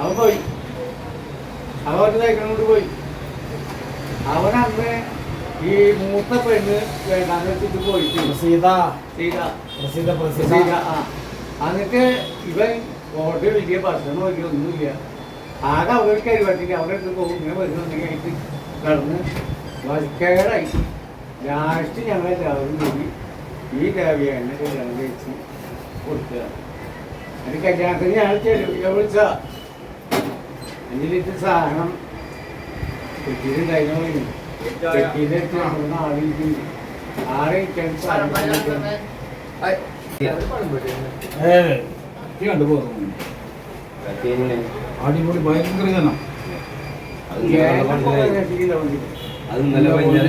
അവൻ പോയി. അവൻ ഒരു പോയി. അവൻ അന്ന് ഈ മൂത്ത പെണ്ണ് വേണ്ടാന്ന് വെച്ചിട്ട് പോയി സീത സീത ആ. എന്നിട്ട് ഇവൻ ഓർഡർ വലിയ ഭക്ഷണം വലിയ ഒന്നുമില്ല. ആകെ അവർ കരിവട്ടിട്ട് അവിടെ അടുത്ത് പോകും. ഇങ്ങനെ വരുന്നുണ്ടെങ്കിൽ ആയിട്ട് കടന്ന് വൽക്കേടായി ലാസ്റ്റ് ഞങ്ങൾ എല്ലാവരും കൂടി ഈ ദേവിയെ കല്യാണം കഴിച്ച് കൊടുക്കുക. അത് കല്യാണത്തിന് ഞാൻ വിളിച്ച അഞ്ച് ലിറ്റർ സാധനം കണ്ടു പോകുന്നു അടിപൊളി. ഭയങ്കര ജനം അത് ഇന്നലെ വൈകുന്നേരം.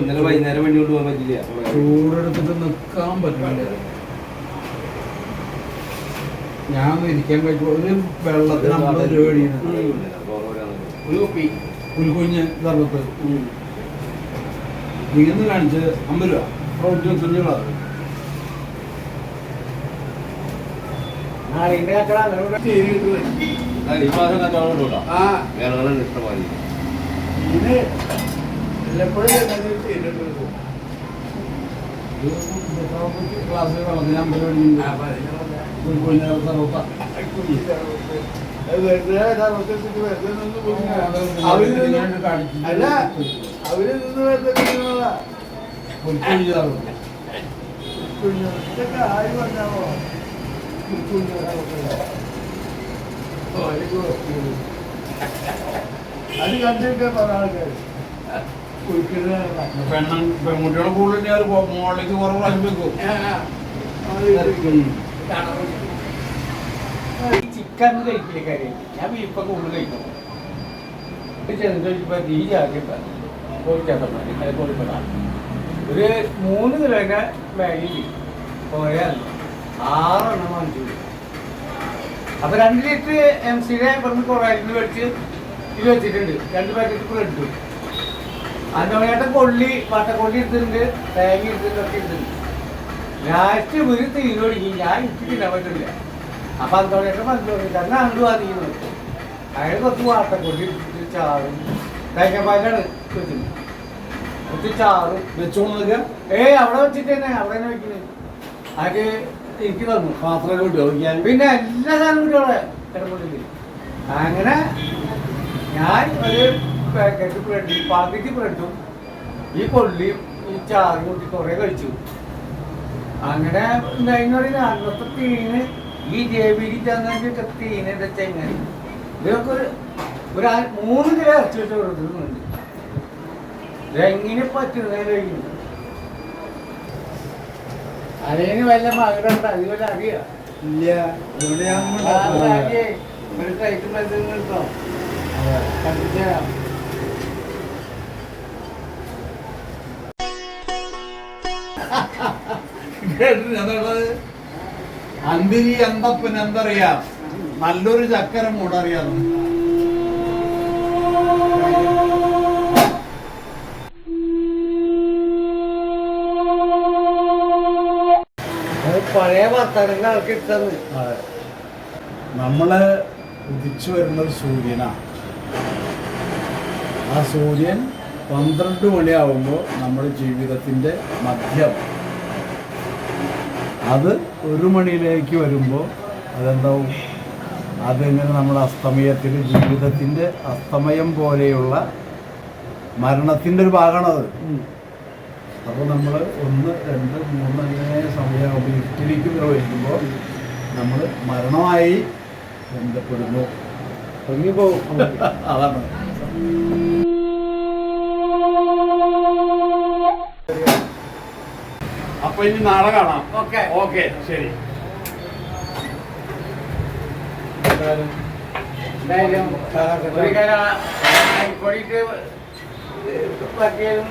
ഇന്നലെ വൈകുന്നേരം വണ്ടി കൊണ്ട് പോകാൻ പറ്റില്ല ചൂടെടുത്തിട്ട് നിൽക്കാൻ പറ്റില്ല ഞാൻ ഇരിക്കാൻ പറ്റുമോ ഒരു വെള്ളത്തിന് അമ്പത് രൂപ മേടിക്കുന്നത് ഒരു കുഞ്ഞ് സർബത്ത് ഇങ്ങനെ കാണിച്ച് അമ്പത് രൂപ. റോട്ടിൽ കുഞ്ഞുങ്ങളാ നാളിന്റെ കച്ചട അങ്ങനെ ഈ മാസം കച്ചവടം കൊണ്ടുവിടാം ആ വേറെ ഇഷ്ടമായി പോയി. അവർ നിന്ന് അല്ല അവരിൽ നിന്ന് വെറുതെ നിൽക്കുന്നതാ. പുൽക്കുഞ്ഞ് സർബത്ത് കുഞ്ഞു. ഇതൊക്കെ ആര് പറഞ്ഞാവോ അത് കണ്ടിട്ട് പല ആൾക്കാർ പെണ്ണ പെൺകുട്ടികളെ കൂടുതൽ മോളിലേക്ക് കുറവ് പ്രാവശ്യം വെക്കും ചിക്കൻ കഴിക്കില്ല കാര്യം. ഞാൻ ബീഫൊക്കെ കൂടുതൽ കഴിക്കും. ചോദിച്ചപ്പോ ഈ അത് കോഴിപ്പതാണ് ഒരു മൂന്ന് കിലോന്റെ ബാഗിൽ പോയാൽ ആറെണ്ണം വാങ്ങിച്ചു അപ്പൊ രണ്ട് ലിറ്റർ എം സിയുടെ ഇവിടുന്ന് കുറവായിരുന്നു മേടിച്ച് ഇത് വെച്ചിട്ടുണ്ട്. രണ്ട് പാക്കറ്റ് ബ്രെഡും അന്നോണേട്ടൻ കൊള്ളി പട്ടക്കൊള്ളി എടുത്തിട്ടുണ്ട് തേങ്ങ എടുത്തിട്ടുണ്ട് ഒക്കെ എടുത്തിട്ടുണ്ട് ലാസ്റ്റ് ഒരു തീരോടിക്കും ഞാൻ ഇട്ടിട്ടില്ല പറ്റില്ല അപ്പൊ അന്തോണേട്ടൻ പന്തോണി തന്നെ അങ്ങോട്ട് വാങ്ങിക്കുന്നത് അയാൾ കുറച്ച് വാട്ടക്കൊള്ളി എടുത്തിട്ട് ചാറും തേങ്ങാപ്പാലാണ് വെച്ചിട്ടുണ്ട് കുറച്ച് ചാറും. വെച്ചോണതൊക്കെ ഏയ് അവിടെ വെച്ചിട്ട് തന്നെ അവിടെ തന്നെ വെക്കുന്നത് അത് എനിക്ക് തന്നു. പാത്രം ഉപയോഗിക്കാൻ പിന്നെ എല്ലാ സാധനവും കിട്ടും കിടപ്പുണ്ടില്ല അങ്ങനെ ഞാൻ ഒരു പാക്കറ്റ് ബ്രെഡ് പാക്കറ്റ് ബ്രെഡും ഈ കൊള്ളിയും ഈ ചാറ് കൂട്ടി കുറേ കഴിച്ചു. അങ്ങനെ അന്നത്തെ തീന് ഈ ജേബിരി ചങ്ങാന്റെ തീന ചെങ്ങായി ഇതൊക്കെ ഒരു ഒരു മൂന്ന് കിലോ ഇറച്ചി വെച്ച് കൊടുക്കുന്നുണ്ട് ഇതെങ്ങനെ പറ്റുന്നതിന് കഴിഞ്ഞു അതിന് വല്ല മകളുണ്ട് അത് വല്ല അറിയാം ഇല്ല. ഇവിടെ ഞാൻ ഒരു കൈക്ക് ബന്ധം കിട്ടോ അന്തിരി അന്തപ്പൻ എന്തറിയാം? നല്ലൊരു ചക്കര മൂടറിയാം. പഴയ വർത്തമാനങ്ങൾ ആൾക്ക് ഇട്ടത്. നമ്മൾ ഉദിച്ചു വരുന്ന ഒരു സൂര്യനാണ് ആ സൂര്യൻ പന്ത്രണ്ട് മണിയാവുമ്പോൾ നമ്മുടെ ജീവിതത്തിന്റെ മധ്യം. അത് ഒരു മണിയിലേക്ക് വരുമ്പോൾ അതെന്താവും? അതിങ്ങനെ നമ്മൾ അസ്തമയത്തിൽ ജീവിതത്തിന്റെ അസ്തമയം പോലെയുള്ള മരണത്തിന്റെ ഒരു ഭാഗമാണത് അപ്പോൾ നമ്മൾ ഒന്ന് രണ്ട് മൂന്ന് അങ്ങനെ സമയമാകുമ്പോൾ ഇരുട്ടിലേക്ക് പ്രവേശിക്കുമ്പോൾ നമ്മൾ മരണമായി ബന്ധപ്പെടുന്നു. അതാണ്. അപ്പൊ ഇനി നാളെ കാണാം. ഓക്കെ. ഓക്കെ ശരി. ഒരു കാര്യം ആയിക്കോടിയിട്ട് പറ്റിയതും